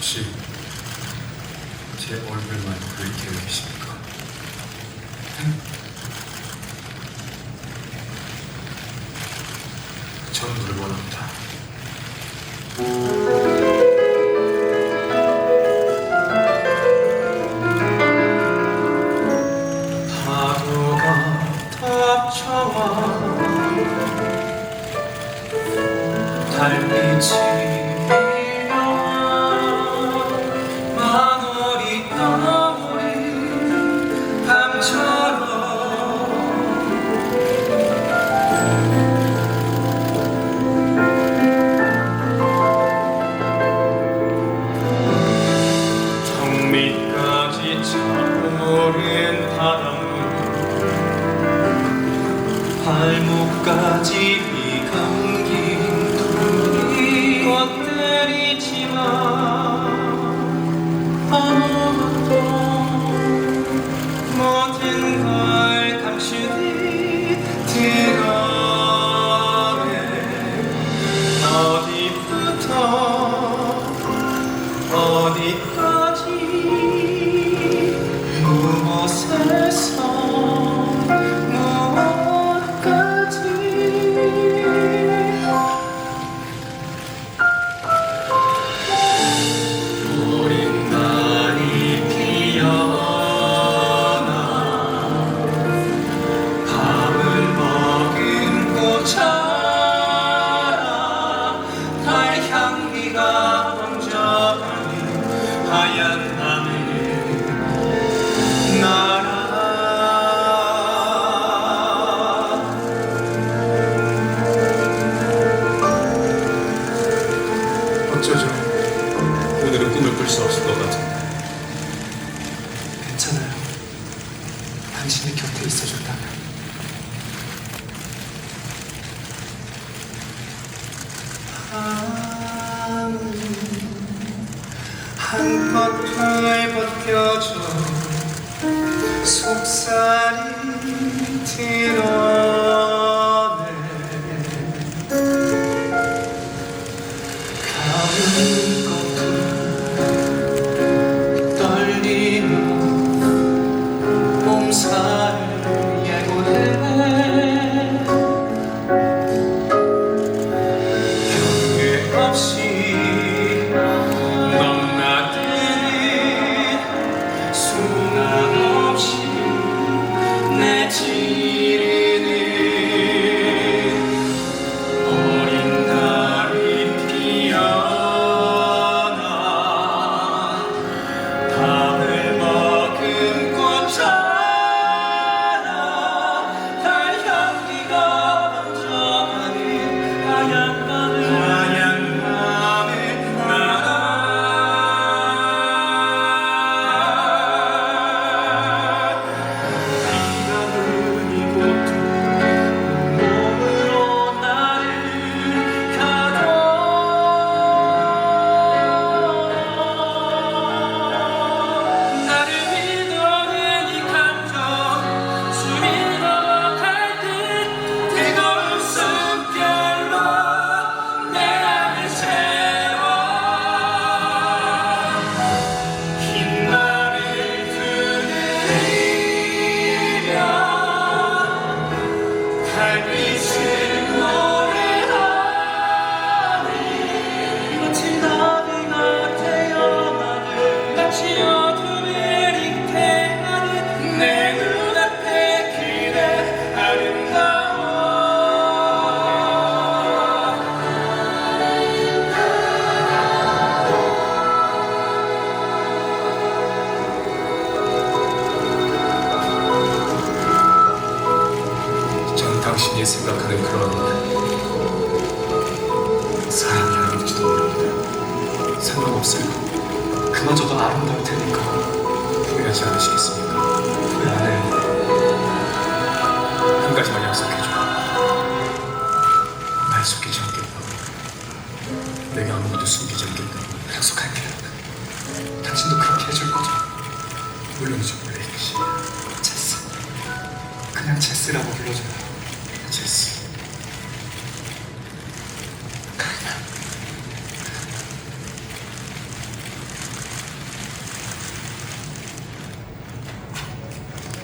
혹시 제 얼굴만 볼 계획이십니까? 전물 원합니다. 오른 바람은 발목까지 어쩌죠 오늘은 꿈을 꿀 수 없을 것 같은데. 괜찮아요. 당신이 곁에 있어준다면. 한껏풀 벗겨져 속살이 드러 생각하는 그런 사람이 아닐지도 모릅니다. 상관없어요. 그마저도 아름다울 테니까 후회하지 않으시겠습니까? 후회 안 해요. 한 가지만 약속해줘. 날 속이지 않겠다고. 내가 아무것도 숨기지 않겠다고 약속할게요. 당신도 그렇게 해줄 거죠? 물론이죠, 씨. 체스. 그냥 체스라고 불러줘요.